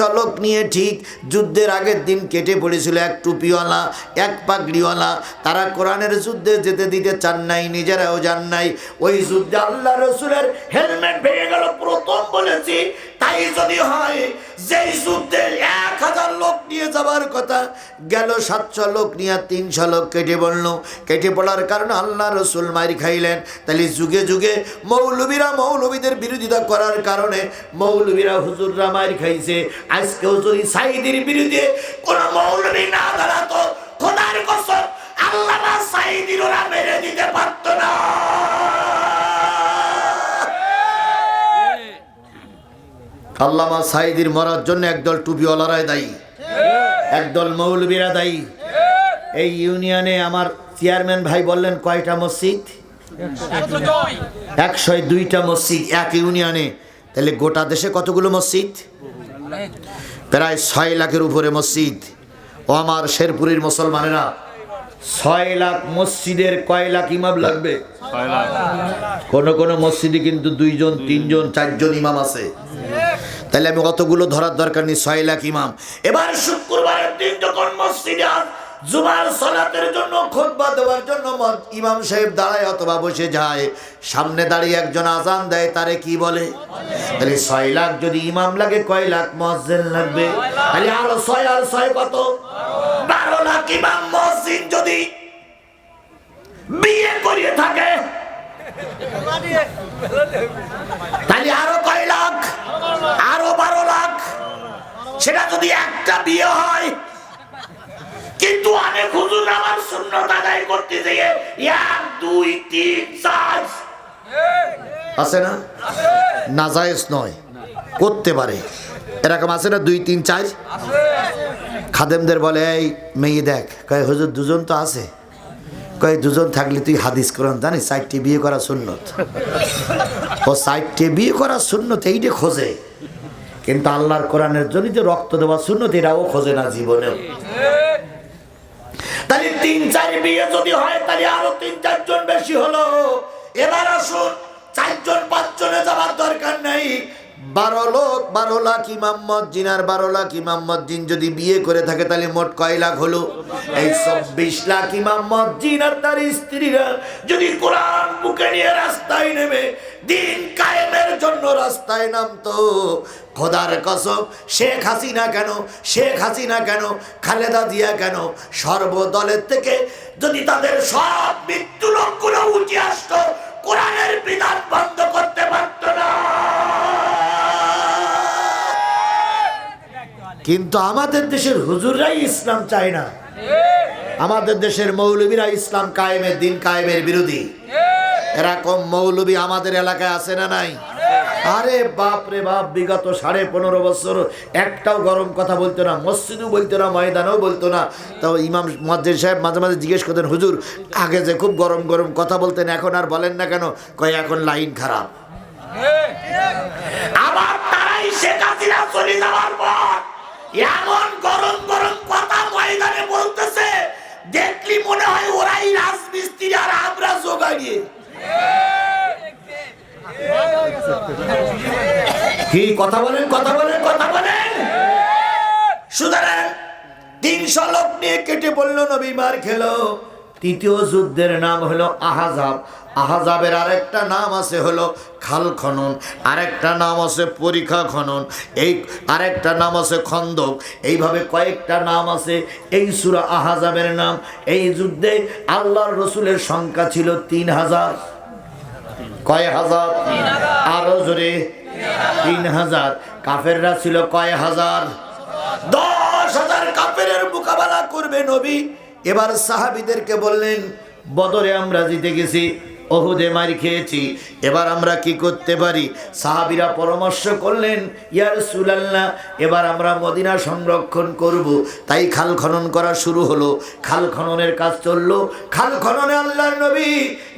তিনশো লোক নিয়ে ঠিক যুদ্ধের আগের দিন কেটে পড়েছিল এক টুপিওয়ালা, এক পাগড়িওয়ালা। তারা কোরআনের যুদ্ধে যেতে দিতে চান নাই, নিজেরাও যান নাই। ওই যুদ্ধে আল্লাহ রসুলের হেলমেট ভেঙে গেল, প্রথম বলেছি তাই যদি হয়, যেই যুদ্ধে এক হাজার লোক নিয়ে যাবার কথা, গেল সাতশো লোক নিয়ে তিনশো লোক কেটে পড়ল কেটে পড়ার কারণে আল্লাহ রসুল মারি খাইলেন। তাহলে যুগে যুগে মৌলবীরা মৌলবীদের বিরোধিতা করার কারণে মৌলবীরা হুজুররা মারি খাইছে। আজকেও যদি সাইদের বিরুদ্ধে কোন মৌলবী না দাঁড়াতো, খোদার কসম, আল্লাহ সাইদির ওরা মেরে দিতে পারত না। আল্লামা সাইদির মরার জন্য একদল টুপিওয়ালারাই দায়ী। একদল মৌলবীরা দায়ী। এই ইউনিয়নে আমার চেয়ারম্যান ভাই বললেন, কয়টা মসজিদ? একশো দুইটা মসজিদ এক ইউনিয়নে। তাহলে গোটা দেশে কতগুলো মসজিদ? প্রায় ছয় লাখের উপরে মসজিদ। ও আমার শেরপুরের মুসলমানেরা ছয় লাখ মসজিদের কয় লাখ ইমাম লাগবে? কোন কোন মসজিদে কিন্তু দুইজন তিনজন চারজন ইমাম আছে। তাহলে আমি অতগুলো ধরার দরকার নেই ছয় লাখ ইমাম। এবার শুক্রবারের দিন যখন মসজিদে জুমার সলাতের জন্য খুতবা দেওয়ার জন্য ইমাম সাহেব দাঁড়ায় অথবা বসে যায়। সামনে দাঁড়িয়ে একজন আজান দেয় তারে কি বলে? তাহলে ছয় লাখ যদি ইমাম লাগে কয় লাখ মসজিদ লাগবে? তাহলে আরও ছয় আর ছয় কত? ইমাম মসজিদ যদি বিয়ে করিয়ে থাকে, তাহলে আরও কয় লাখ? আরও বারো লাখ? সেটা যদি একটা বিয়ে হয়, কিন্তু অনেক হুজুর আমার শূন্য আদায় করতে গিয়ে এক, দুই, তিন, চার। আছে না? নাজায়েজ নয়। করতে পারে। এরকম আছে না দুই, তিন, চার? খাদেমদের বলে, এই মেয়ে দেখ, কয় হুজুর দুজন তো আছে। কয় দুজন থাকলে তুই হাদিস করান জানিস, চারটি বিয়ে করা সুন্নত। ও চারটে বিয়ে করা সুন্নত, এইটা খোঁজে। কিন্তু আল্লাহর কোরআনের জন্য যে রক্ত দেওয়া সুন্নত, এটাও খোঁজে না জীবনেও। তাহলে তিন, চার বিয়ে যদি হয়, তাহলে আরও তিন, চারজন বেশি হলো। এবার আসুন, চারজন, পাঁচজনে যাওয়ার দরকার নেই। বারো লোক, বারো লাখ ইমাম্মদ জিনার বারো লাখ ইমাম্মদ জিন যদি বিয়ে করে থাকে, তাহলে মোট কয় লাখ হলো? এই চব্বিশ লাখ ইমাম্মদ জিন আর তার স্ত্রীরা যদি কোরআন বুকে নিয়ে রাস্তায় নেমে দিন কায়েমের জন্য রাস্তায় নামতো, খোদার কসম, শেখ হাসিনা কেন? শেখ হাসিনা কেন? খালেদা জিয়া কেন? সর্বদলের থেকে যদি তাদের সব মৃত্যু লোকগুলো উঠে আসতো, কোরআনের বিধান বন্ধ করতে পারত না। কিন্তু আমাদের দেশের হুজুররাই ইসলাম চায় না। আমাদের দেশের মৌলবীরা ইসলাম কায়েমের, দিন কায়েমের বিরোধী। এরকম মৌলবী আমাদের এলাকায় আছে না নাই? আরে বাপ রে বাপ, বিগত সাড়ে পনেরো বছর একটাও গরম কথা বলতো না, মসজিদও বলতো না, ময়দানেও বলতো না। তো ইমাম মজ্জের সাহেব মাঝে মাঝে জিজ্ঞেস করতেন, হুজুর, আগে যে খুব গরম গরম কথা বলতেন, এখন আর বলেন না কেন? কয়, এখন লাইন খারাপ। আবার তারাই শেখ হাসিনা চলে যাওয়ার পর এমন গরম গরম কথা ময়দানে বলতেছে, দেখলি মনে হয় ওরাই রাজমিস্ত্রি আর আমরা জোগাড়িয়ে। কি, কথা বলেন কথা বলেন কথা বলেন? সুতরাং তিনশো লোক নিয়ে কেটে বলল, নবী মার খেলো। তৃতীয় যুদ্ধের নাম হলো আহাজাব। আহাজাবের আরেকটা নাম আছে হলো খাল খনন, আরেকটা নাম আছে পরীক্ষা খনন, এই আরেকটা নাম আছে খন্দক। এইভাবে কয়েকটা নাম আছে এই সুরা আহাজাবের নাম। এই যুদ্ধে আল্লাহর রসুলের সংখ্যা ছিল তিন হাজার। কয় হাজার? আরও জোরে। তিন হাজার। কাফেররা ছিল কয় হাজার? দশ হাজার কাফের মোকাবেলা করবে নবী। এবার সাহাবিদেরকে বললেন বদরে আমরা জিতে গেছি। অহুদে মারি খেয়েছি। এবার আমরা কি করতে পারি? সাহাবিরা পরামর্শ করলেন ইয়ার সুলাল্লাহ এবার আমরা মদিনা সংরক্ষণ করব। তাই খাল খনন করা শুরু হলো। খাল খননের কাজ চলল। খাল খননে আল্লাহর নবী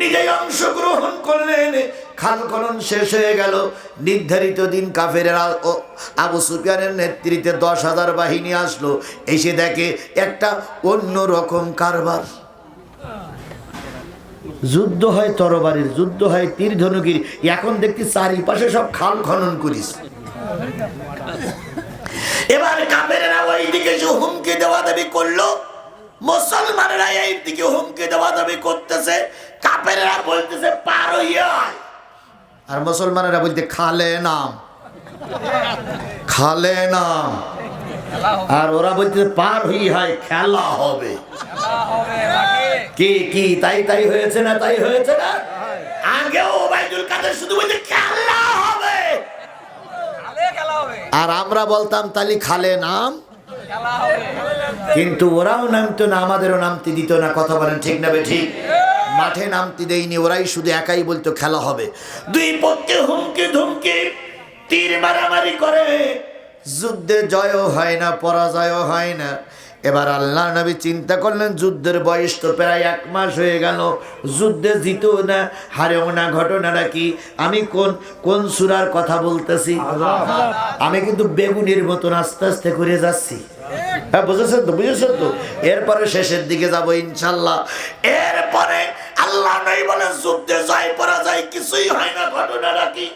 নিজেই অংশগ্রহণ করলেন। খাল খনন শেষ হয়ে গেল। নির্ধারিত দিন কাফের আবু সুফিয়ানের নেতৃত্বে দশ হাজার বাহিনী আসলো। এসে দেখে একটা অন্য রকম কারবার। যুদ্ধ হয় তরবারির, যুদ্ধ হয় তীর ধনুকির। এখন দেখছি চারিপাশে সব খাল খনন করিস। এবার কাফেরেরা ওই দিকে যে হুমকি দেওয়া দাবি করল। মুসলমানেরা এই দিকে হুমকি দেওয়া দাবি করতেছে। কাফেরেরা বলতেছে, পার আর মুসলমানেরা বলতে খালে নাম। খালে নাম। আর ওরা বলতে পার হই হয় খেলা হবে। কি কি, তাই তাই হয়েছে না, তাই হয়েছে না? আগেও ওবায়দুল কাদের শুধু বলতে খেলা হবে। আর আমরা বলতাম, তালি খালে নাম। কিন্তু ওরাও নামতো না, আমাদেরও নামতে দিত না, কথা বলেন ঠিক না ঠিক মাঠে নামতে দেয়নি, ওরাই শুধু একাই বলতো, খেলা হবে। দুই পক্ষে হুমকি ধুমকি, তীর মারামারি করে। যুদ্ধে জয়ও হয় না, পরাজয়ও হয় না। এবার আল্লাহ নবী চিন্তা করলেন, যুদ্ধের বয়স তো প্রায় এক মাস হয়ে গেল, যুদ্ধে জিতেও না, হারেও না ঘটনাটা কি আমি কোন কোন সুরার কথা বলতেছি? আমি কিন্তু বেগুনির মতন আস্তে আস্তে করে যাচ্ছি। হ্যাঁ বুঝেছেন তো বুঝেছেন তো? এরপরে শেষের দিকে যাব ইনশাল্লাহ এরপরে আল্লাহ নাই বলে যুদ্ধে জয় পরাজয় কিছুই হয় না ঘটনাটা কি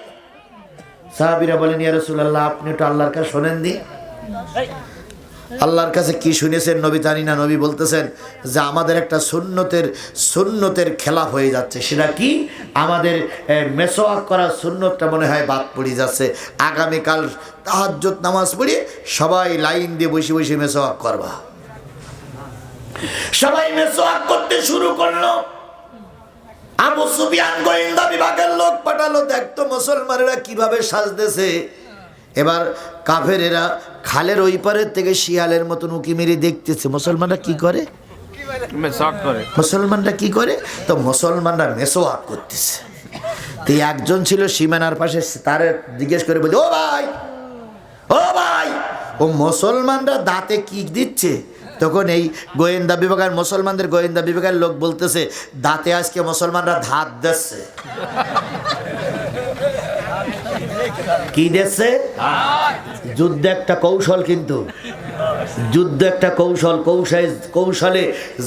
সাহাবিরা বলেন, ইয়া রাসূলুল্লাহ, আপনি একটু আল্লাহর কাছে শোনেন দি আল্লাহর কাছে কি শুনেছেন নবী জানি না, নবী বলতেছেন যে আমাদের একটা সুন্নতের সুন্নতের খেলা হয়ে যাচ্ছে। সেটা কি? আমাদের মেসোয়াক করা সুন্নতটা মনে হয় বাদ পড়ে যাচ্ছে। আগামীকাল তাহাজ্জত নামাজ পড়ে সবাই লাইন দিয়ে বসে বসে মেসোয়াক করবা। সবাই মেসোয়াক করতে শুরু করল। আবু সুফিয়ান গোয়েন্দা বিভাগের লোক পাঠালো, দেখতো মুসলমানেরা কীভাবে সাজতেছে। এবার কাফেরেরা খালের ওই পারের থেকে শিয়ালের মতন উঁকি মেরে দেখতেছে। মুসলমানরা কি করে? মুসলমানরা কি করে? তো মুসলমানরা মেসোয়াক করতেছে। তো একজন ছিল সীমানার পাশে তার জিজ্ঞেস করে বলছে ও ভাই ও ভাই ও মুসলমানরা দাঁতে কি দিচ্ছে? তখন এই গোয়েন্দা বিভাগের মুসলমানদের গোয়েন্দা বিভাগের লোক বলতেছে দাঁতে আজকে মুসলমানরা ধাত দিচ্ছে। কি দিচ্ছে যুদ্ধ একটা কৌশল কিন্তু। যুদ্ধ একটা কৌশল কৌশল, কৌশলে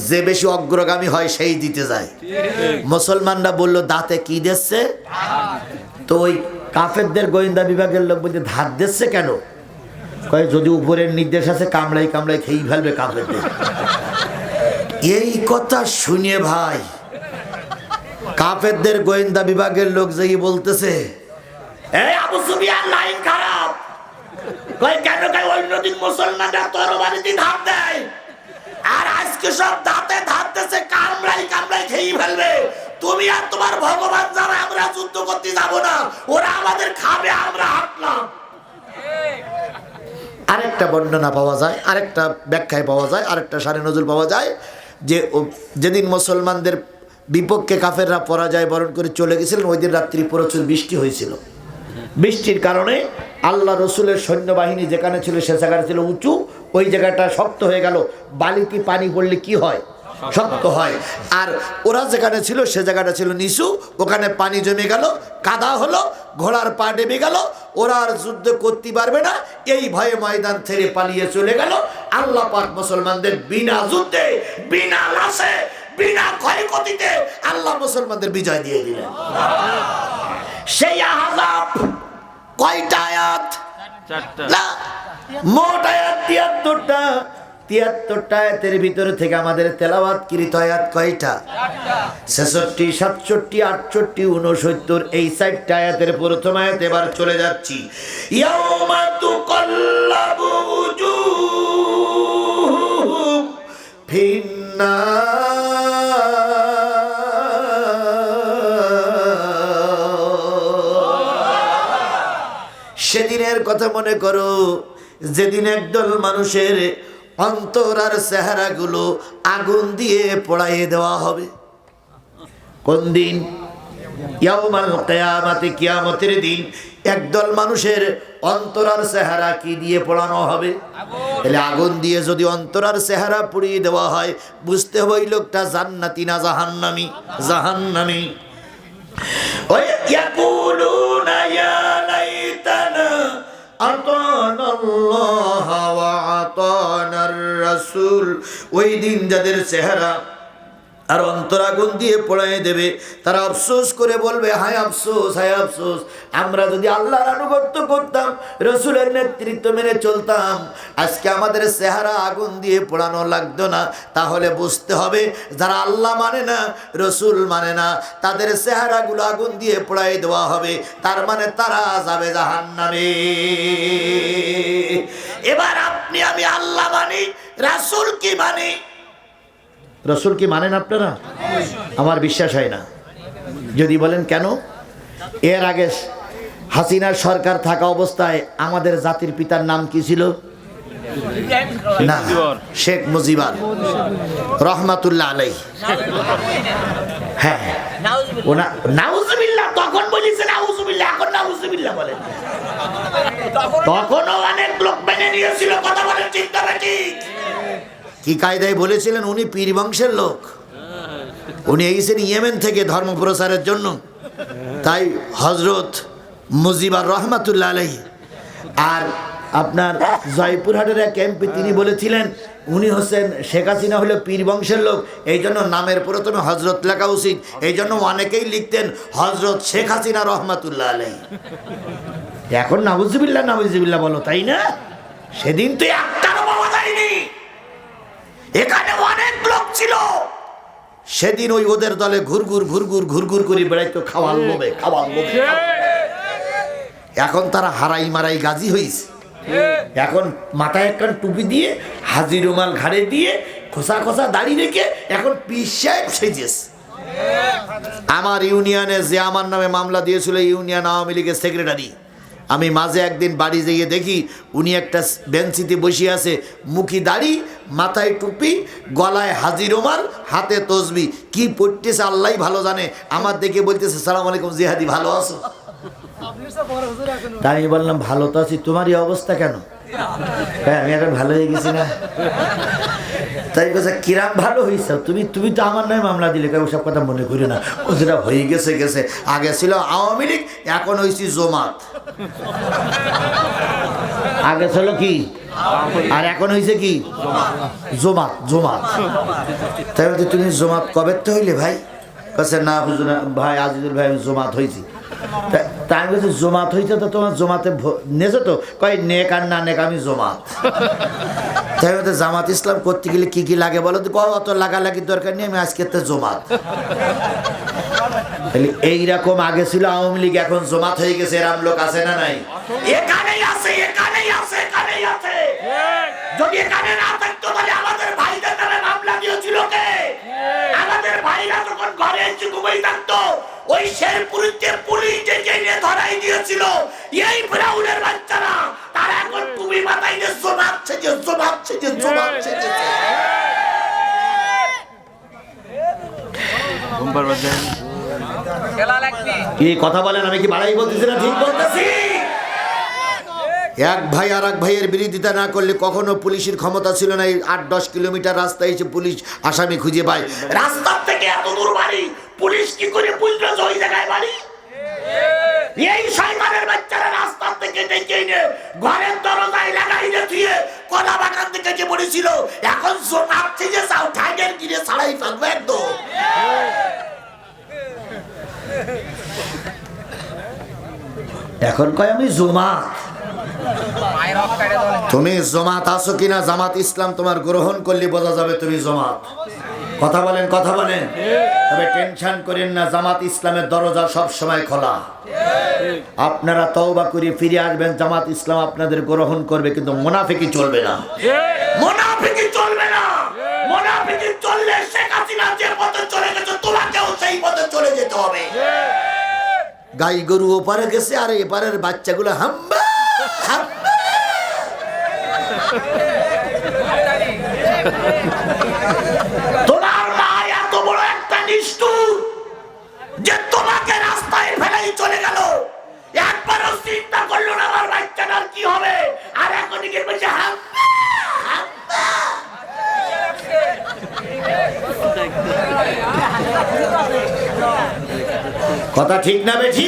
যে বেশি অগ্রগামী হয় সেই দিতে যায়। মুসলমানরা বলল, দাঁতে কি দিচ্ছে তো ওই কাফেরদের গোয়েন্দা বিভাগের লোক বলছে, ধার দিচ্ছে কেন? কয়, যদি উপরের নির্দেশ আছে কামড়াই কামড়াই খেয়েই ফেলবে কাফেরদের। এই কথা শুনে ভাই, কাফেরদের গোয়েন্দা বিভাগের লোক যেই বলতেছে এই আবু সুফিয়ান লাইন খারাপ। কয়, কেন কয়, অন্যদিন মুসলমানরা তরবারিতে ধাপ দেয়? আর আজকে সব দাঁতে ধাপতেছে কামড়াই কামড়াই খেয়ে ফেলবে। তুমি আর তোমার ভগবান যারা, আমরা যুদ্ধ করতে যাব না। ওরা আমাদের খাবে, আমরা হাঁটলাম। আরেকটা বর্ণনা পাওয়া যায়, আরেকটা ব্যাখ্যায় পাওয়া যায়, আরেকটা সারে নজর পাওয়া যায় যে যেদিন মুসলমানদের বিপক্ষে কাফেররা পরাজয় বরণ করে চলে গেছিলেন, ওই দিন রাত্রি প্রচুর বৃষ্টি হয়েছিল। বৃষ্টির কারণে আল্লাহ রসুলের সৈন্যবাহিনী যেখানে ছিল, সে জায়গাটা ছিল উঁচু। ওই জায়গাটা শক্ত হয়ে গেল। বালিতে পানি পড়লে কি হয়? শক্ত হয়। আর ওরা যেখানে ছিল, সে জায়গাটা ছিল নিচু। ওখানে পানি জমে গেল, কাদা হলো, ঘোড়ার পা ডেবে গেল। ওরা আর যুদ্ধ করতে পারবে না। এই ভয়ে ময়দান ছেড়ে পালিয়ে চলে গেল। আল্লাহ পাক মুসলমানদের বিনা যুদ্ধে, বিনা লাশে, বিনা ক্ষয়ক্ষতিতে আল্লাহ মুসলমানদের বিজয় দিয়ে দিলেন। সেই আহাজাব কয়টা আয়াত? চারটা। না মোট আয়াত তিয়াত্তরটা। তিয়াত্তরটা আয়াতের ভিতরে থেকে আমাদের তেলাওয়াত কৃত আয়াত কয়টা? ছেষট্টি সাতষট্টি আটষট্টি উনসত্তর এই চারটা আয়াতের প্রথম আয়াত এবার চলে যাচ্ছি। ইয়াউমা সেদিনের কথা মনে করো, যেদিন একদল মানুষের অন্তর আর চেহারাগুলো আগুন দিয়ে পড়াইয়ে দেওয়া হবে। কোন দিন? ইয়ামাল কেয়ামাতে, কিয়ামতের দিন একদল মানুষের অন্তরার চেহারা কি দিয়ে পড়ানো হবে? তাহলে আগুন দিয়ে যদি অন্তরার চেহারা পুড়িয়ে দেওয়া হয়, বুঝতে হবে ওই লোকটা জান্নাতি না জাহান্নামি? জাহান্নামি। ওই ইয়াকুল আতানা আল্লাহ ওয়া আতানার রাসূল। ওই দিন যাদের চেহারা আর অন্তর আগুন দিয়ে পোড়াই দেবে। তারা আফসোস করে বলবে, হায় আফসোস হায় আফসোস, আমরা যদি আল্লাহর আনুগত্য করতাম, রসুলের নেতৃত্ব মেনে চলতাম, আজকে আমাদের চেহারা আগুন দিয়ে পোড়ানো লাগতো না। তাহলে বুঝতে হবে, যারা আল্লাহ মানে না, রসুল মানে না, তাদের চেহারাগুলো আগুন দিয়ে পোড়াই দেওয়া হবে। তার মানে তারা যাবে জাহান নামে এবার আপনি আমি আল্লাহ মানি, রাসুল কি মানি? রসুল কি মানেন আপনারা? আমার বিশ্বাস হয় না। যদি বলেন কেন? এর আগে হাসিনার সরকার থাকা অবস্থায় আমাদের জাতির পিতার নাম কি ছিল? শেখ মুজিবার। রহমাতুল্লাহ আলাই হ্যাঁ তখন অনেক লোক মেনে নিয়েছিল, কথা ঠিক কি কায়দায় বলেছিলেন উনি? পীর বংশের লোক। উনি এসেছেন ইয়েমেন থেকে ধর্ম প্রচারের জন্য। তাই হজরত মুজিবার রহমাতুল্লাহ আলহী আর আপনার জয়পুরহাটের এক এমপি তিনি বলেছিলেন, উনি হচ্ছেন শেখ হাসিনা হলো পীর বংশের লোক, এই জন্য নামের প্রথমে হজরত লেখা উচিত, এই জন্য অনেকেই লিখতেন হজরত শেখ হাসিনা রহমাতুল্লাহ আলহী এখন নাবুজবিল্লা নাবুজবিল্লা বলো, তাই না? সেদিন তো একটারও পাওয়া যায়নি এখানে অনেক লোক ছিল। সেদিন ওই ওদের দলে ঘুরঘুর ঘুরঘুর ঘুরঘুর করে বেড়াইতো খাওয়ার লোভে খাওয়ার লোভে এখন তারা হারাই মারাই গাজী হয়েছে এখন মাথায় একটা টুপি দিয়ে হাজি রুমাল ঘাড়ে দিয়ে খোসা খোসা দাড়ি রেখে এখন পিস সাহেব সেজেছে। আমার ইউনিয়নে যে আমার নামে মামলা দিয়েছিল ইউনিয়ন আওয়ামী লীগের সেক্রেটারি। আমি মাঝে একদিন বাড়ি যেয়ে দেখি উনি একটা বেঞ্চিতে বসে আছে, মুখি দাড়ি, মাথায় টুপি, গলায় হাজির রুমাল হাতে তসবি। কি পড়তেছে আল্লাহ ভালো জানে। আমার দেখে বলতেছে, সালাম আলাইকুম জিহাদি, ভালো আছো? তাই আমি বললাম, ভালো তো আছি তোমারই অবস্থা কেন? হ্যাঁ আমি এখন ভালো হয়ে গেছি না। তাই কথা কিরাম ভালো হয়েছে তুমি তুমি তো আমার নয় মামলা দিলে, কেউ সব কথা মনে করি না। ও যেটা হয়ে গেছে গেছে। আগে ছিল আওয়ামী লীগ, এখন হয়েছি জমাত। আগে ছিল কি? আর এখন হয়েছে কি? জমাত জমাত। তাই বলতে তুমি জমাত কবে তো হইলে ভাই? কাছে না হুজুর ভাই আজিজুল ভাই জমাত হয়েছি তা- তা আমি বলছি জমাত হয়েছে তো তোমার জমাতে নেছো তো? কয়, নেক আর না নেক, আমি জমাত। তাই বলতে জামাত ইসলাম করতে গেলে কি কি লাগে বলো তো? অত লাগালাগির দরকার নেই, আমি আজকে তো জমাত। এইরকম আগে ছিল আওয়ামী লীগ এখন জমাত হয়ে গেছে এরম লোক আছে না নাই? এখানেই আছে এখানেই আছে এখানেই আছে। যদি এখানে না থাকতো তাহলে আমাদের ভাইদের নামে মামলা দিয়েছিল কে? আমাদের ভাইরা যখন ঘরে এসে ঘুমাই থাকতো ওই শেরপুরিতে পুলিশ ডেকে নিয়ে ধরাই দিয়েছিল। এই ব্রাউনের বাচ্চারা তারা এখন তুমি মাথায় নিয়ে জমাত ছেজে জমাত ছেজে জমাত ছেজেছে ঘুম পারবার। কি কথা বলেন, আমি কি বাড়াই বলতেছি না? ঠিক বলতেছি। এক ভাই আর এক ভাইয়ের বিরোধিতা না করলে কখনো পুলিশের ক্ষমতা ছিল না। এই আট দশ কিলোমিটার রাস্তায় এসে পুলিশ আসামি খুঁজে পায়। রাস্তার থেকে এত দূর বাড়ি? পুলিশ কি করে বুঝলো ওই জায়গায় বাড়ি? এই শয়তানের বাচ্চারা রাস্তার থেকে ডেকে এনে ঘরের দরজায় লাগাই দিয়ে কলা বাগান থেকে যে পড়েছিল, এখন জোনাচ্ছে যে চাও ঠাইগের গিরে ছাড়াই ফেলবে একদম। এখন কয় আমি জমাত। তুমি জমাত আছো কিনা? জামাত ইসলাম তোমার গ্রহণ করলে বোঝা যাবে তুমি জমাত। কথা বলেন কথা বলেন। তবে টেনশন করেন না জামাত ইসলামের দরজা সব সময় খোলা। আপনারা তওবা করে ফিরে আসবেন জামাত ইসলাম আপনাদের গ্রহণ করবে কিন্তু মোনাফিকি চলবে না। মোনাফিকি চলবে না। সেই পথে চলে যেতে হবে। গাই গরু ওপারে গেছে, আর এপারের বাচ্চাগুলো তোমার মা এত বড় একটা নিষ্ঠুর যে তোমাকে রাস্তায় ফেলাই চলে গেল। একবারও চিন্তা করল না আমার বাচ্চাটার কি হবে? আর এখন বলছে হাম্বা কথা ঠিক না বেঠি